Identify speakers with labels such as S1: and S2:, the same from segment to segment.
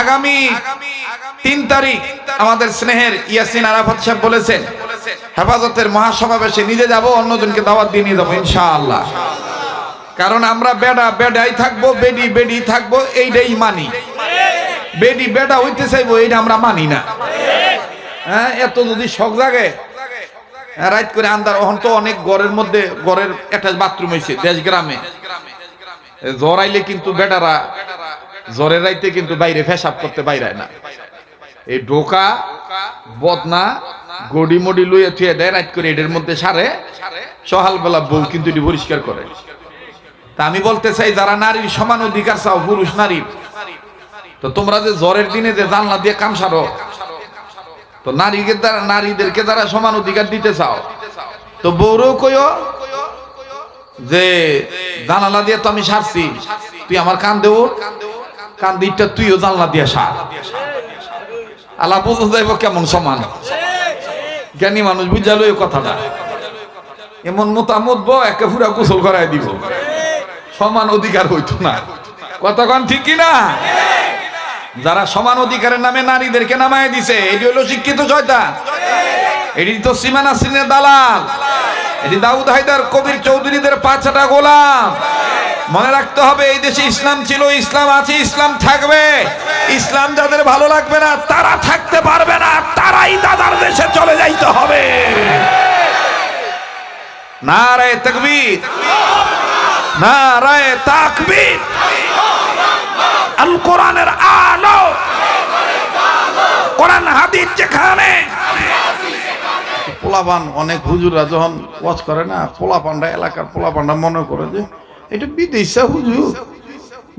S1: আগামী তিন তারিখ আমাদের স্নেহের ইয়াসিন আরাফাত সাহেব বলেছেন হেফাজতের মহাসমাবেশে নিজে যাব অন্যজনকে দাওয়াত দিয়ে নিয়ে যাব ইনশাআল্লাহ। কারণ আমরা বেডা বেডাই থাকব বেডি বেডি থাকব এইটাই মানি। বেডি বেডা হইতে চাইব এইটা আমরা মানি না। হ্যাঁ এত যদি শখ জাগে হ্যাঁ, রাইত করে আন্দার ওহন তো অনেক ঘরের মধ্যে ঘরের অ্যাটাচ বাথরুম হয়েছে দেশ গ্রামে। জ্বর আইলে কিন্তু বেটারা জ্বরের রাইতে কিন্তু বাইরে ফেসাব করতে বাইরে না। এই ঢোকা, বদনা গডি মডি লইয়া থুয়ে দেয়, রাইত করে এদের মধ্যে সারে, সকালবেলা বউ কিন্তু এটি পরিষ্কার করে। তা আমি বলতে চাই, যারা নারীর সমান অধিকার চাও, পুরুষ নারীর তো তোমরা যে জ্বরের দিনে যে জানলা দিয়ে কাম সারো, তো নারীকে দ্বারা, নারীদেরকে দ্বারা সমান অধিকার দিতে চাও, তো বউরও কইও যে জানালা দিয়ে তো আমি সারছি, তুই আমার কান দেবো কান দিকটা তুইও জানলা দিয়ে সার। আলা বুঝতে যাইব কেমন সমান। জ্ঞানী মানুষ বুঝালো এই কথাটা। এমন মোতামত বো একে পুরা গোসল করাই দিব। সমান অধিকার হইতো না। কতক্ষণ ঠিক কিনা যারা সমান অধিকারের নামে নারীদেরকে নামায় দিছে, এটি হলো শিক্ষিত শয়তান। এটি তো সীমানা সিনের দালাল। এটি দাউদ হায়দার কবির চৌধুরীদের পাঁচটা গোলাম। মনে রাখতে হবে, এই দেশে ইসলাম ছিল, ইসলাম আছে, ইসলাম থাকবে। ইসলাম যাদের ভালো লাগবে না, তারা থাকতে পারবে না, তারাই দাদার দেশে চলে যাইতে হবে। নারায় তকবীর। নারায় তাকবীর। আল কোরআনের আলো। কোরআন, হাদিস যেখানে। পোলাপান, অনেক হুজুরা যখন ওয়াজ করে না পোলাপানরা এলাকার পোলাপানরা মনে করে যে এটা বিদেশে হুজুর।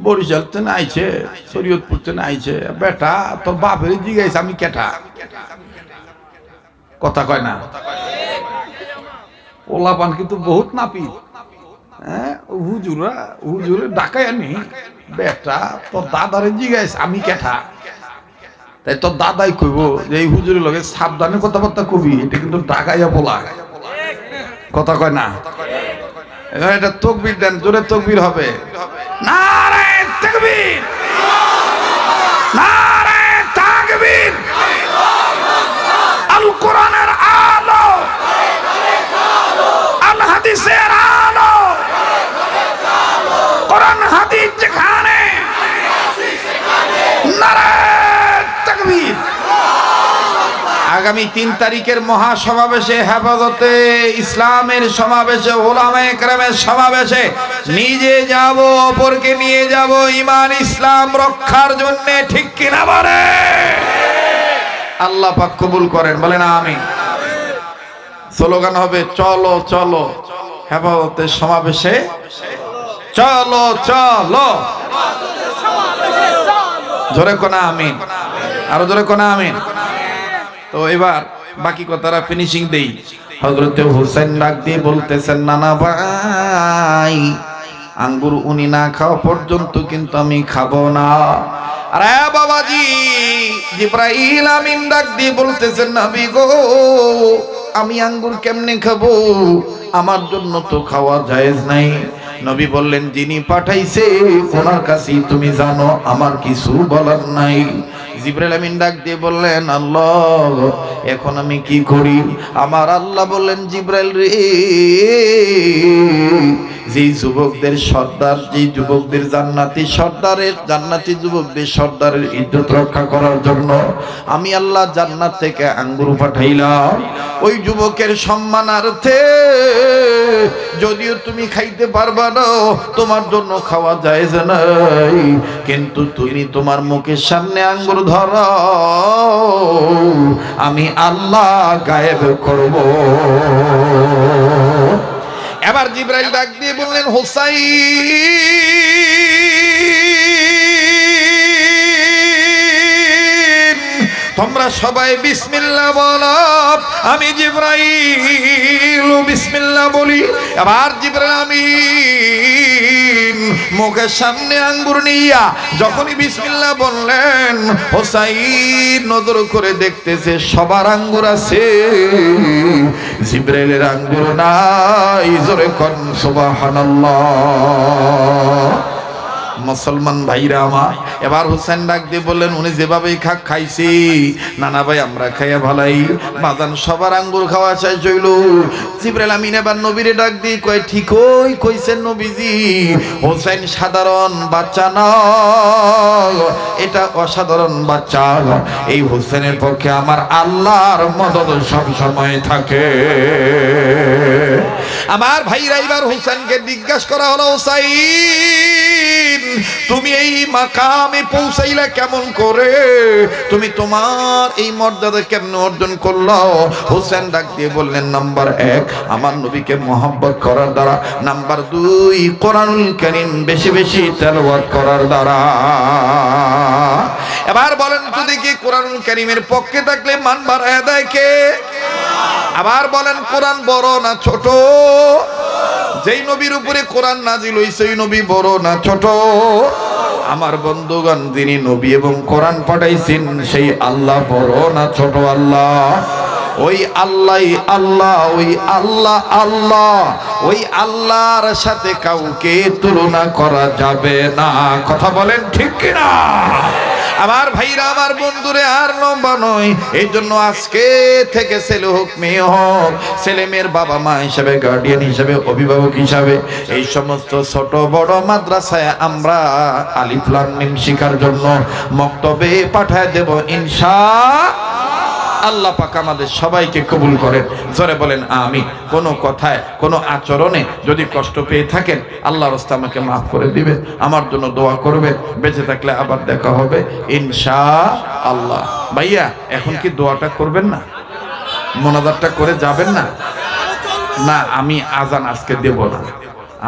S1: বরিশাল থেকে আইছে শরীয়তপুর থেকে আইছে বেটা, তোর বাপের জিগাইছে আমি কেটা? কথা কয় না। পোলাপান কিন্তু বহুত নাপি হ্যাঁ হুজুরা, হুজুরে ডাকাই আনি বেটা, তোর দাদারে জিগাইছ আমি কেঠা তাই তোর দাদাই কইব যে, এই হুজুরের লগে সাবধানে কথাবার্তা কবি, এটা কিন্তু ডাকাইয়া বলা। কথা কয় না? এবার এটা তকবির দেন জোরে তকবির হবে। নারায়ে তাকবীর নারায়ে তাকবীর আল কোরআনের আলো আল হাদিসের আলো কোরআন হাদিস যেখানে নারায়ে তাকবীর আগামী তিন তারিখের মহাসমাবেশে হেফাজতে ইসলামের সমাবেশে ওলামা একরামের সমাবেশে নিজে যাব অপরকে নিয়ে যাব ইমান ইসলাম রক্ষার জন্য ঠিক কিনা বলে? আল্লাহ পাক কবুল করেন বলেন আমি স্লোগান হবে চলো চলো হেফাজতের সমাবেশে চলো চলো। জোরে কোনা আমিন আরও জোরে কোনা আমিন। তো এবার বাকি কথাটা ফিনিশিং দেই। হজরতে হুসেন ডাক দিয়ে বলতেছেন, নানা ভাই, আঙ্গুর উনি না খাওয়া পর্যন্ত কিন্তু আমি খাব না। আরে বাবাজি, জিব্রাইল আমিন ডাক দিয়ে বলতেছেন, নবী গো, আমি আঙ্গুর কেমনে খাব? আমার জন্য তো খাওয়া জায়েজ নাই। নবী বললেন, যিনি পাঠাইছে, ওনার কাছেই তুমি জানো, আমার কিছু বলার নাই। আল্লাহ আমি আল্লাহ বললেন রে যুবকদের সর্দার যুবকদের জান্নাতি সর্দারের, জান্নাতি যুবকদের সর্দারের ইজ্জত রক্ষা করার জন্য আমি আল্লাহ জান্নাত থেকে আঙ্গুর পাঠাইলাম। ওই যুবকের সম্মানার্থে যদিও তুমি খাইতে পারবা না তোমার জন্য খাওয়া যায় নাই। কিন্তু তুমি তোমার মুখের সামনে আঙ্গুর ধর, আমি আল্লাহ গায়েব করব। এবার জিব্রাইল ডাক দিয়ে বললেন, হোসাইন তোমরা সবাই বিসমিল্লা বলো। আমি জিব্রাইল বিসমিল্লা বলি। এবার জিব্রাইল আমি মুখের সামনে আঙ্গুর নিয়া যখনই বিসমিল্লা বললেন, হোসাইন নজর করে দেখতেছে সবার আঙ্গুর আছে। জিব্রাইলের আঙ্গুর নাই, জোরে কন, সুবহানাল্লাহ। মুসলমান ভাইরা আমার। এবার হুসেন ডাক দিয়ে বললেন, উনি যেভাবেই খাক খাইছি। নানা ভাই, আমরা খাইয়া ভালাই। বাজান সবার আঙ্গুর খাওয়া চাই চইল জিব্রাইল আমিন এবার নবীরে ডাক দিয়ে কয় ঠিকই কইছেন নবীজি, হোসেন সাধারণ বাচ্চা না এটা অসাধারণ বাচ্চা। এই হোসেনের পক্ষে আমার আল্লাহর মদত সব সময় থাকে। আমার ভাইরা এবার হোসেনকে জিজ্ঞাসা করা হলো, হোসাইন তুমি এই মাকামে পৌঁছাইলা কেমন করে? তুমি তোমার এই মর্যাদা কেমন অর্জন করল? হোসেন ডাক দিয়ে বললেন, নাম্বার এক, আমার নবীকে মোহাম্মত করার দ্বারা। নাম্বার দুই, কোরআনুল করিম বেশি বেশি তেলাওয়াত করার দ্বারা। এবার বলেন তো দেখি কোরআনুল করিমের পক্ষে থাকলে মান বাড়ায় দেয় কে? আবার বলেন, কোরআন বড় না ছোট? যেই নবীর উপরে কোরআন নাজিল হইছে ওই নবী বড় না ছোট। আমার বন্ধুগণ, যিনি নবী এবং কোরআন পাঠাইছেন, সেই আল্লাহ বড় না ছোট আল্লাহ। ওই আল্লাহ আল্লাহ, ওই আল্লাহ আল্লাহ। ওই আল্লাহর সাথে কাউকে তুলনা করা যাবে না। কথা বলেন ঠিক কিনা? আমার ভাইরা, আমার বন্ধুরে আর লম্বা নয়। এই জন্য আজকে থেকে ছেলে হোক, মেয়ে হোক, ছেলে মেয়ের বাবা মা হিসাবে গার্ডিয়ান হিসাবে, অভিভাবক হিসাবে, এই সমস্ত ছোট বড় মাদ্রাসায় আমরা আলিফলাম শিখার জন্য মক্তবে পাঠায় দেব ইনশা আল্লাহ পাক আমাদের সবাইকে কবুল করেন। জোরে বলেন আমি কোনো কথায়, কোনো আচরণে যদি কষ্ট পেয়ে থাকেন আল্লাহ রাস্তা আমাকে মাফ করে দিবে আমার জন্য দোয়া করবে বেঁচে থাকলে আবার দেখা হবে ইনশা আল্লাহ ভাইয়া, এখন কি দোয়াটা করবেন না? মোনাজারটা করে যাবেন না? না, আমি আজান আজকে দেব না।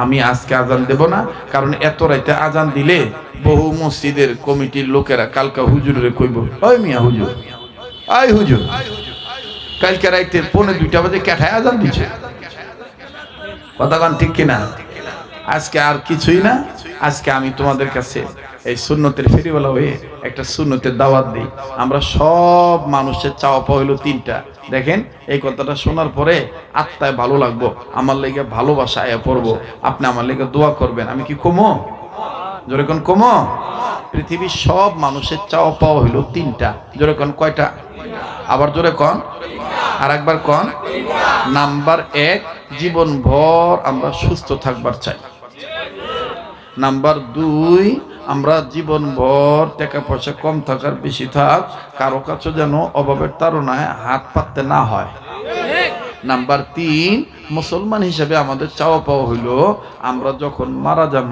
S1: আমি আজকে আজান দেব না, কারণ এত রাইতে আজান দিলে বহু মসজিদের কমিটির লোকেরা কালকা হুজুরে কইব, ওই মিয়া হুজুর আই হুজুর। কালকে রাইতে পৌনে দুইটা বাজে ক্যাঠায় আজান দিচ্ছে কথাগান ঠিক কিনা? আজকে আর কিছুই না। আজকে আমি তোমাদের কাছে এই সুন্নতের ফেরিওয়ালা হয়ে একটা সুন্নতের দাওয়াত দিই। আমরা সব মানুষের চাওয়া পাওয়া হইল তিনটা। দেখেন, এই কথাটা শোনার পরে আত্মায় ভালো লাগবো। আমার লেগে ভালোবাসা আয়া পড়ব। আপনি আমার লেগে দোয়া করবেন। আমি কি কমো? কোন কমো? পৃথিবীর সব মানুষের চাওয়া পাওয়া হইল তিনটা। জোরে কোন, কয়টা? আবার জোরে কন। আর একবার কন। নাম্বার এক, জীবন ভর আমরা সুস্থ থাকবার চাই। নাম্বার দুই, আমরা জীবন ভর টাকা পয়সা কম থাকার বেশি থাক, কারও কাছে যেন অভাবের তাড়নায় হাত পাততে না হয়। নাম্বার তিন, মুসলমান হিসেবে আমাদের চাওয়া পাওয়া হইল, আমরা যখন মারা যাব,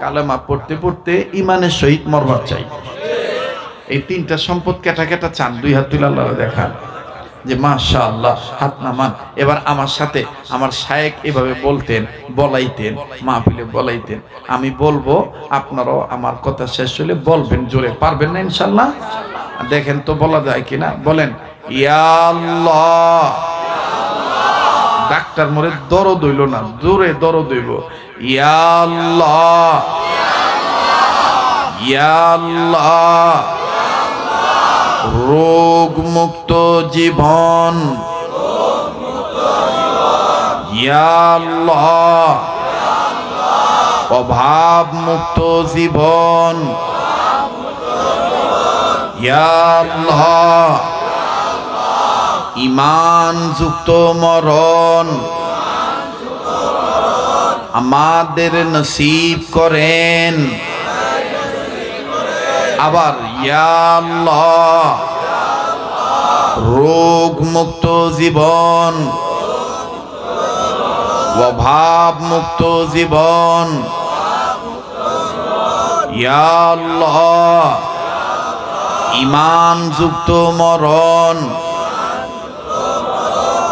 S1: কালেমা পড়তে পড়তে ইমানের সহিত মরবার চাই। এই তিনটা সম্পদ কেটা কেটা চান, দুই হাত তুলে আল্লাহ দেখান। যে মাশা আল্লাহ হাত নামান। এবার আমার সাথে আমার শায়েক এভাবে বলতেন, বলাইতেন, মাহফিলে বলাইতেন। আমি বলব, আপনারাও আমার কথা শেষ হলে বলবেন জোরে। পারবেন না ইনশাল্লাহ দেখেন তো বলা যায় কিনা? বলেন ইয়াল্লাহ ডাক্তার মরে দরদ হইল না, জোরে দরদ হইব। ইয়াল্লাহ ইয়াল্লাহ রোগ মুক্ত জীবন। ইয়াল্লাহ অভাব মুক্ত জীবন। ইয়াল্লাহ ইমান যুক্ত মরণ। আমাদের নসিব করেন। আবার রোগ মুক্ত জীবন। অভাব মুক্ত জীবন। ইয়াল্লাহ ইমান যুক্ত মরণ।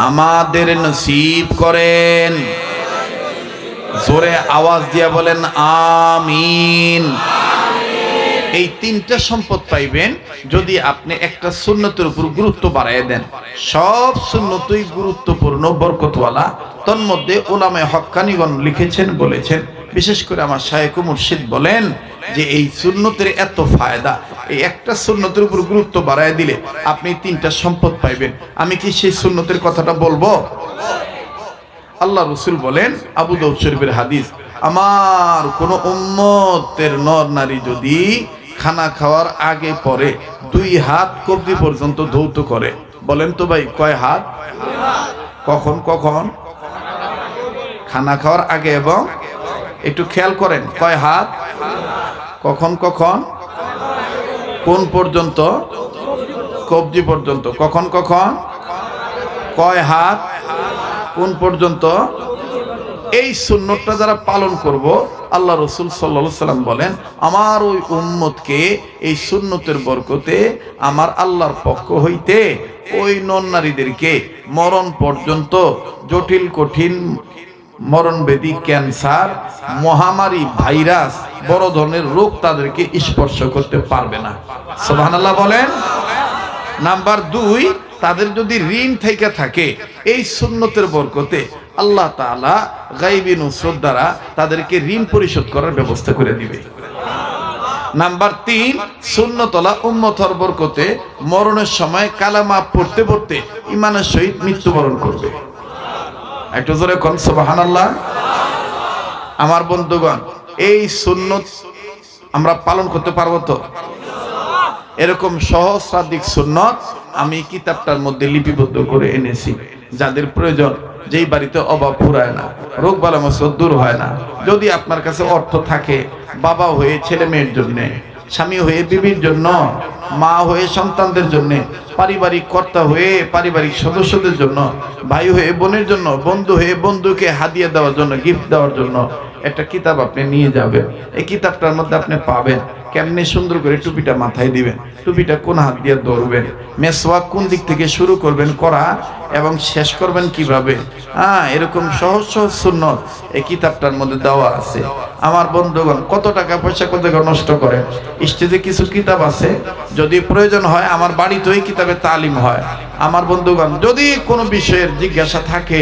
S1: আমাদের নসিব করেন। জোরে আওয়াজ দিয়া বলেন, আমিন। এই তিনটা সম্পদ পাইবেন, যদি আপনি একটা সুন্নতের উপর গুরুত্ব বাড়াই দেন। সব সুন্নতই গুরুত্বপূর্ণ, বরকতওয়ালা। তন্মধ্যে ওলামে হক্কানিগণ লিখেছেন, বলেছেন বিশেষ করে আমার শায়েক মুর্শিদ বলেন যে এই সুন্নতের এত ফায়দা, এই একটা সুন্নতের উপর গুরুত্ব বাড়ায় দিলে আপনি তিনটা সম্পদ পাইবেন। আমি কি সেই সুন্নতের কথাটা বলব? আল্লাহ রসুল বলেন, আবু দৌদ শরীফের হাদিস, আমার কোন উম্মতের নর নারী যদি খানা খাওয়ার আগে পরে দুই হাত কবজি পর্যন্ত ধৌত করে, বলেন তো ভাই, কয় হাত? কখন কখন? খানা খাওয়ার আগে এবং একটু খেয়াল করেন, কয় হাত? কখন কখন? কোন পর্যন্ত? কবজি পর্যন্ত। কখন কখন? কয় হাত? কোন পর্যন্ত? এই সুন্নতটা যারা পালন করব, আল্লাহ রসুল সাল্লা সাল্লাম বলেন, আমার ওই উম্মতকে এই সুন্নতের বরকতে আমার আল্লাহর পক্ষ হইতে ওই নন নারীদেরকে মরণ পর্যন্ত জটিল, কঠিন মরণবেদী ক্যান্সার, মহামারী, ভাইরাস, বড় ধরনের রোগ তাদেরকে স্পর্শ করতে পারবে না। সোহানাল্লাহ বলেন। নাম্বার দুই, তাদের যদি ঋণ থেকে থাকে, এই সুন্নতের বরকতে আল্লাহ গাইবি নুসরত দ্বারা তাদেরকে ঋণ পরিশোধ করার ব্যবস্থা করে দিবে। নাম্বার তিন শূন্যতলা উম্মতর বরকতে মরণের সময় কালামা পড়তে পড়তে ইমানের সহিত মৃত্যুবরণ করবে। একটু জোরে কন সুবহানাল্লাহ। আমার বন্ধুগণ, এই সুন্নত আমরা পালন করতে পারব তো? এরকম সহস্রাধিক সুন্নত আমি কিতাবটার মধ্যে লিপিবদ্ধ করে এনেছি। যাদের প্রয়োজন, যেই বাড়িতে অভাব ফুরায় না, রোগ বালামস দূর হয় না। যদি আপনার কাছে অর্থ থাকে, বাবা হয়ে ছেলে মেয়ের জন্য স্বামী হয়ে বিবির জন্য, মা হয়ে সন্তানদের জন্য, পারিবারিক কর্তা হয়ে পারিবারিক সদস্যদের জন্য, ভাই হয়ে বোনের জন্য, বন্ধু হয়ে বন্ধুকে হাদিয়া দেওয়ার জন্য গিফট দেওয়ার জন্য একটা কিতাব আপনি নিয়ে যাবেন। এই কিতাবটার মধ্যে আপনি পাবেন। কেমনি সুন্দর করে টুপিটা মাথায় দিবেন? টুপিটা কোন হাত দিয়ে ধরবেন? মেসওয়াক কোন দিক থেকে শুরু করবেন? করা এবং শেষ করবেন কীভাবে? হ্যাঁ এরকম সহজ সহজ শূন্য এই কিতাবটার মধ্যে দেওয়া আছে। আমার বন্ধুগণ, কত টাকা পয়সা কত নষ্ট করে স্টেজে কিছু কিতাব আছে। যদি প্রয়োজন হয়, আমার বাড়িতেও এই কিতাবে তালিম হয়। আমার বন্ধুগণ, যদি কোনো বিষয়ের জিজ্ঞাসা থাকে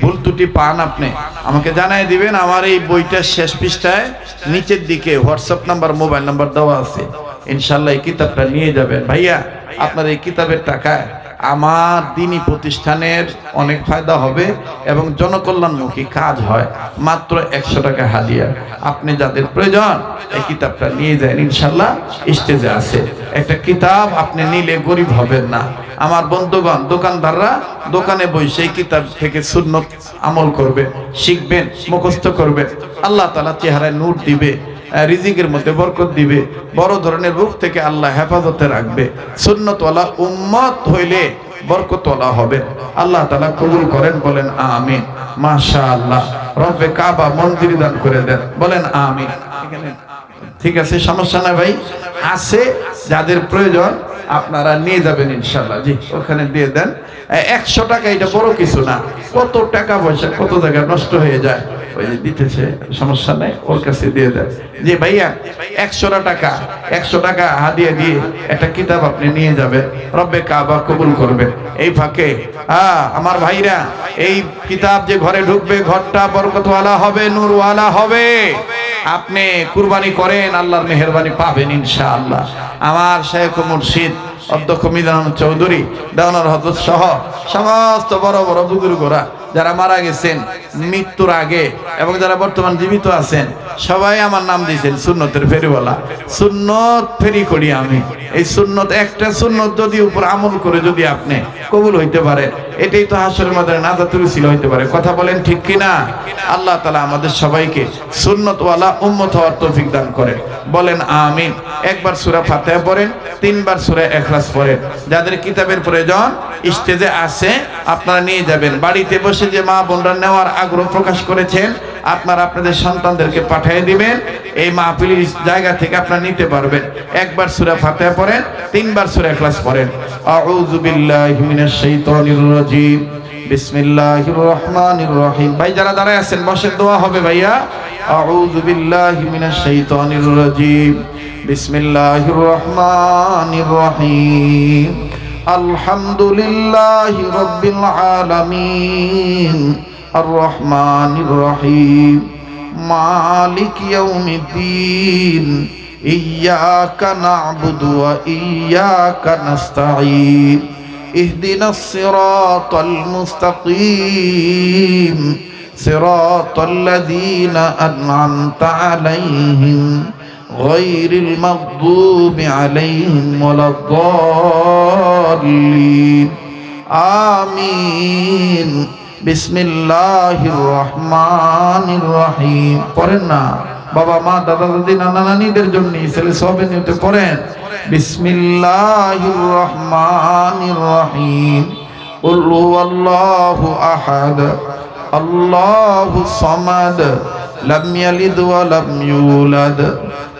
S1: ভুল ত্রুটি পান আপনি। আমাকে জানাই দিবেন, আমার এই বইটার শেষ পৃষ্ঠায় নিচের দিকে হোয়াটসঅ্যাপ নাম্বার, মোবাইল নাম্বার দেওয়া আছে। ইনশাল্লাহ এই কিতাবটা নিয়ে যাবেন। ভাইয়া, আপনার এই কিতাবের টাকায় আমার দিনই প্রতিষ্ঠানের অনেক ফায়দা হবে এবং জনকল্যাণমুখী কাজ হয়। মাত্র একশো টাকা হাদিয়া আপনি যাদের প্রয়োজন এই কিতাবটা নিয়ে যান ইনশাল্লাহ স্টেজে আছে। একটা কিতাব আপনি নিলে গরিব হবেন না। আমার বন্ধুগণ, দোকানদাররা দোকানে বসে এই কিতাব থেকে সুন্নত আমল করবে, শিখবেন, মুখস্থ করবে। আল্লাহ তালা চেহারায় নূর দিবে রিজিকের মধ্যে বরকত দিবে, বড় ধরনের রূপ থেকে আল্লাহ হেফাজতে রাখবে। সুন্নতওয়ালা উম্মত হইলে বরকতওয়ালা হবে আল্লাহ তালা কবুল করেন, বলেন আমিন। মাশা আল্লাহ রব্বে কাবা মন্দির দান করে দেন, বলেন আমিন। ঠিক আছে, সমস্যা না ভাই। আছে, যাদের প্রয়োজন আপনারা নিয়ে যাবেন ইনশাল্লাহ জি, ওখানে দিয়ে দেন। একশো টাকা, এটা বড় কিছু না। কত টাকা পয়সা, কত জায়গায় নষ্ট হয়ে যায়। আপনি আমার ভাইরা, এই কিতাব যে ঘরে ঢুকবে, ঘরটা বরকতওয়ালা হবে হবে। আপনি কুরবানি করেন, আল্লাহর মেহরবানি পাবেন ইনশাআল্লাহ। আমার শেখ মুর্শিদ, অধ্যক্ষ মিজান চৌধুরী, দেওয়ানোর হজরত সহ, সমস্ত বড় বড় বুজুর্গরা যারা মারা গেছেন, মৃত্যুর আগে এবং যারা বর্তমান জীবিত আছেন, সবাই আমার নাম দিয়েছেন সুন্নতের ফেরিওয়ালা। সুন্নত ফেরি করি আমি। এই সুন্নত, একটা সুন্নত যদি উপর আমল করে যদি আপনি কবুল হইতে পারে এটাই তো হাসরের মধ্যে নাজাতুল ছিল হইতে পারে। কথা বলেন ঠিক কিনা? আল্লাহ তালা আমাদের সবাইকে সুন্নতওয়ালা উম্মত হওয়ার তৌফিক দান করেন। বলেন আমিন। একবার সুরা ফাতিহা পড়েন, তিনবার সুরা ইখলাস পড়েন। যাদের কিতাবের প্রয়োজন স্টেজে আছে, আপনারা নিয়ে যাবেন। বাড়িতে বসে যে মা বোনরা নেওয়ার আগ্রহ প্রকাশ করেছেন, আপনারা আপনাদের সন্তানদেরকে পাঠিয়ে দিবেন। এই মাহফিলের জায়গা থেকে আপনারা নিতে পারবেন। একবার সূরা ফাতিহা পড়েন, তিনবার সূরা ইখলাস পড়েন। আউযু বিল্লাহি মিনাশ শাইতানির রাজীম। বিসমিল্লাহির রহমানির রহিম। ভাই, যারা দাঁড়ায় আছেন বসে দোয়া হবে ভাইয়া। আউযু বিল্লাহি মিনাশ শাইতানির রাজীম। বিসমিল্লাহির রহমানির রহিম। আলহামদুলিল্লাহি রাব্বিল আলামিন আর রহমানির রহিম মালিক ইয়াউমিদ্দিন إياك نعبد وإياك نستعين اهدنا الصراط المستقيم صراط الذين أنعمت عليهم غير المغضوب عليهم ولا الضالين آمين بسم الله الرحمن الرحيم পড়েন না বাবা মা দাদা দাদি নানা নানিদের জন্য ছেলে সবে নিতে পড়েন বিসমিল্লাহির রহমানির রহিম قل هو الله أحد الله الصمد لم يلد ولم يولد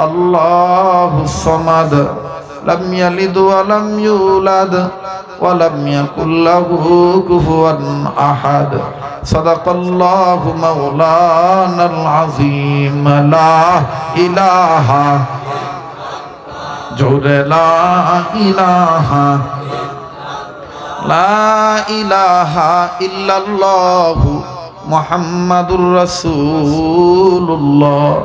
S1: الله الصمد لم يلد ولم يولد ولم يكن له كفوا أحد صدق الله مولانا العظيم لا إله جود لا إله لا إله إلا الله محمد رسول الله